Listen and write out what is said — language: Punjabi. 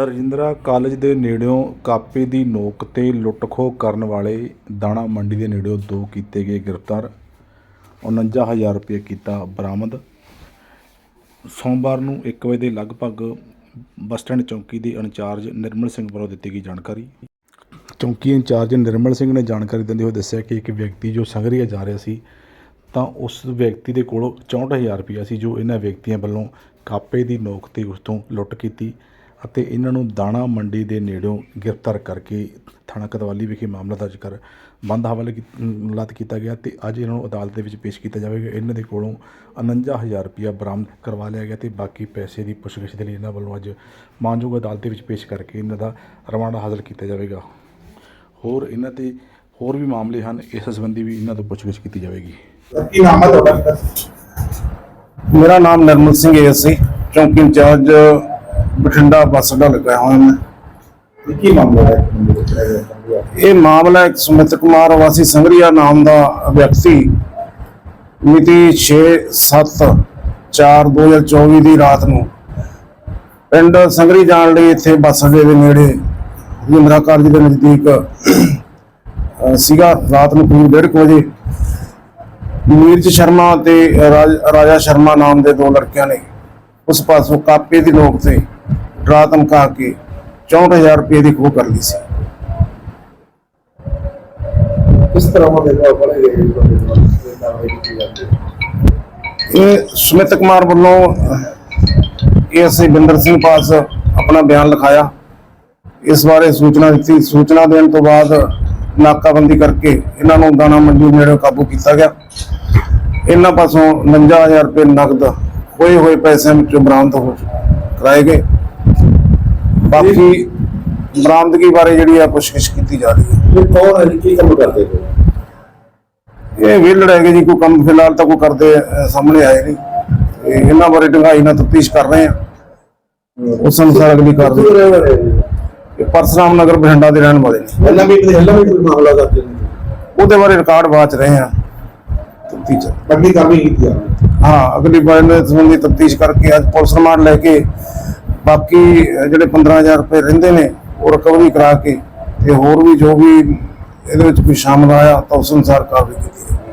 ਰਜਿੰਦਰਾ ਕਾਲਜ ਦੇ ਨੇੜਿਓਂ ਕਾਪੇ ਦੀ ਨੋਕ ਤੇ ਲੁੱਟ-ਖੋਹ ਕਰਨ ਵਾਲੇ ਦਾਣਾ ਮੰਡੀ ਦੇ ਨੇੜਿਓਂ ਦੋ ਕੀਤੇ ਗਏ ਗ੍ਰਿਫਤਾਰ 49000 ਰੁਪਏ ਕੀਤਾ ਬਰਾਮਦ। ਸੋਮਵਾਰ ਨੂੰ 1 ਵਜੇ ਦੇ ਲਗਭਗ ਬੱਸ ਸਟੈਂਡ ਚੌਂਕੀ ਦੇ ਇੰਚਾਰਜ ਨਿਰਮਲ ਸਿੰਘ ਵੱਲੋਂ ਦਿੱਤੀ ਗਈ ਜਾਣਕਾਰੀ। ਚੌਂਕੀ ਇੰਚਾਰਜ ਨਿਰਮਲ ਸਿੰਘ ਨੇ ਜਾਣਕਾਰੀ ਦਿੰਦੇ ਹੋਏ ਦੱਸਿਆ ਕਿ ਇੱਕ ਵਿਅਕਤੀ ਜੋ ਸੰਗਰੀਆ ਜਾ ਰਿਹਾ ਸੀ, ਤਾਂ ਉਸ ਵਿਅਕਤੀ ਦੇ ਕੋਲੋਂ 64000 ਰੁਪਇਆ ਸੀ ਜੋ ਇਹਨਾਂ ਵਿਅਕਤੀਆਂ ਵੱਲੋਂ ਕਾਪੇ ਦੀ ਨੋਕ ਤੇ ਉਸ ਤੋਂ ਲੁੱਟ ਕੀਤੀ। ਅਤੇ ਇਹਨਾਂ ਨੂੰ ਦਾਣਾ ਮੰਡੀ ਦੇ ਨੇੜਿਓਂ ਗ੍ਰਿਫਤਾਰ ਕਰਕੇ ਥਾਣਾ ਕਤਵਾਲੀ ਵਿਖੇ ਮਾਮਲਾ ਦਰਜ ਕਰ ਬੰਦ ਹਵਾਲੇ ਲਾਤ ਕੀਤਾ ਗਿਆ ਤੇ ਅੱਜ ਇਹਨਾਂ ਨੂੰ ਅਦਾਲਤ ਦੇ ਵਿੱਚ ਪੇਸ਼ ਕੀਤਾ ਜਾਵੇਗਾ। ਇਹਨਾਂ ਦੇ ਕੋਲੋਂ 49000 ਰੁਪਇਆ ਬਰਾਮਦ ਕਰਵਾ ਲਿਆ ਗਿਆ ਤੇ ਬਾਕੀ ਪੈਸੇ ਦੀ ਪੁੱਛਗਿੱਛ ਦੇ ਲਈ ਇਹਨਾਂ ਵੱਲੋਂ ਅੱਜ ਮਾਨਯੋਗ ਅਦਾਲਤ ਦੇ ਵਿੱਚ ਪੇਸ਼ ਕਰਕੇ ਇਹਨਾਂ ਦਾ ਰਿਮਾਂਡ ਹਾਸਲ ਕੀਤਾ ਜਾਵੇਗਾ। ਹੋਰ ਇਹਨਾਂ ਤੇ ਹੋਰ ਵੀ ਮਾਮਲੇ ਹਨ ਇਸ ਸੰਬੰਧੀ ਵੀ ਇਹਨਾਂ ਤੋਂ ਪੁੱਛਗਿੱਛ ਕੀਤੀ ਜਾਵੇਗੀ। ਕੀ ਨਾਮ ਹੈ ਤੁਹਾਡਾ? ਮੇਰਾ ਨਾਮ ਨਰਮਲ ਸਿੰਘ ਏਐਸਆਈ ਚੌਂਕੀ ਇੰਚਾਰਜ ਬਠਿੰਡਾ ਬੱਸ ਅੱਡਾ ਲੱਗਾ ਹੋਇਆ ਮੈਂ। ਕੀ ਮਾਮਲਾ ਹੈ ਇਹ ਮਾਮਲਾ ਇੱਕ ਸੁਮਿਤ ਕੁਮਾਰ ਵਾਸੀ ਸੰਗਰੀਆ ਨਾਮ ਦਾ ਵਿਅਕਤੀ ਮਿਤੀ 6/7/4/2024 ਦੀ ਰਾਤ ਨੂੰ ਪਿੰਡ ਸੰਗਰੀ ਜਾਣ ਲਈ ਇੱਥੇ ਬੱਸ ਅੱਡੇ ਦੇ ਨੇੜੇ ਜਿੰਦਰਾ ਕਾਲਜ ਦੇ ਨਜ਼ਦੀਕ ਸੀਗਾ। ਰਾਤ ਨੂੰ ਕਰੀਬ 1:30 ਵਜੇ। ਨੀਰਜ ਸ਼ਰਮਾ ਤੇ ਰਾਜਾ ਸ਼ਰਮਾ ਨਾਮ ਦੇ ਦੋ ਲੜਕਿਆਂ ਨੇ ਉਸ ਪਾਸੋਂ ਕਾਪੇ ਦੀ ਨੋਕ ਤੇ ਡਰਾ ਧਮਕਾ ਕੇ 64000 ਰੁਪਏ ਦੀ ਖੋਹ ਕਰ ਲਈ ਸੀ। ਕਿਸ ਤਰ੍ਹਾਂ ਉਹ ਦੇਖੋ ਬੜੇ ਗਏ ਇਹ ਸੁਮਿਤ ਕੁਮਾਰ ਵੱਲੋਂ ਏਐਸਆਈ ਬਿੰਦਰ ਸਿੰਘ ਪਾਸ ਆਪਣਾ ਬਿਆਨ ਲਿਖਾਇਆ। ਇਸ ਬਾਰੇ ਸੂਚਨਾ ਦਿੱਤੀ। ਸੂਚਨਾ ਦੇਣ ਤੋਂ ਬਾਅਦ ਨਾਕਾਬੰਦੀ ਕਰਕੇ ਇਹਨਾਂ ਨੂੰ ਦਾਣਾ ਮੰਡੀ ਨੇੜੇ ਕਾਬੂ ਕੀਤਾ ਗਿਆ। ਇਹਨਾਂ ਪਾਸੋਂ 59000 ਰੁਪਏ ਨਕਦ ਹੋਏ ਹੋਏ ਪੈਸਿਆਂ ਵਿੱਚੋਂ ਬਰਾਮਦ ਹੋ ਕਰਾਏ ਗਏ। ਬਾਕੀ ਬਰਾਮਦਗੀ ਬਾਰੇ ਜਿਹੜੀ ਆ ਪੁੱਛਗਿੱਛ ਕੀਤੀ ਜਾ ਰਹੀ ਹੈ। ਇਹ ਕੌਣ ਹੈ ਜੀ? ਕੀ ਕੰਮ ਕਰਦੇ ਹੋ ਇਹ ਵਿਹਲੜ ਹੈਗੇ ਜੀ ਕੋਈ ਕੰਮ ਫਿਲਹਾਲ ਤਾਂ ਕੋਈ ਕਰਦੇ ਅਹ, ਸਾਹਮਣੇ ਆਏ ਨਹੀਂ। ਤੇ ਇਹਨਾਂ ਬਾਰੇ ਡੂੰਘਾਈ ਨਾਲ ਤਫਤੀਸ਼ ਕਰ ਰਹੇ ਆ ਉਸ ਅਨੁਸਾਰ ਅਗਲੀ ਕਾਰਵਾਈ। ਕਿੱਥੋਂ ਇਹ ਪਰਸਰਾਮ ਨਗਰ ਬਠਿੰਡਾ ਦੇ ਰਹਿਣ ਵਾਲੇ ਨੇ। ਪਹਿਲਾਂ ਵੀ ਪਹਿਲਾਂ ਵੀ ਕੋਈ ਮਾਮਲਾ ਦਰਜ ਨਹੀਂ ਉਹਦੇ ਬਾਰੇ ਰਿਕਾਰਡ ਬਾਚ ਰਹੇ ਆ ਤਫਤੀਸ਼। ਅਗਲੀ ਕਾਰਵਾਈ ਕੀਤੀ ਜਾਂਦੀ ਹਾਂ ਅਗਲੀ ਵਾਰ ਦੇ ਸੰਬੰਧੀ ਤਫਤੀਸ਼ ਕਰਕੇ ਅੱਜ ਪੁਲਿਸ ਰਿਮਾਂਡ ਲੈ ਕੇ ਬਾਕੀ ਅਹ, ਜਿਹੜੇ 15000 ਰੁਪਏ ਰਹਿੰਦੇ ਨੇ ਉਹ ਰਿਕਵਰੀ ਕਰਾ ਕੇ ਤੇ ਹੋਰ ਵੀ ਜੋ ਵੀ ਇਹਦੇ ਵਿੱਚ ਕੋਈ ਸ਼ਾਮਲ ਆਇਆ ਤਾਂ ਉਸ ਅਨੁਸਾਰ ਕਾਰਵਾਈ ਕੀਤੀ ਜਾਵੇ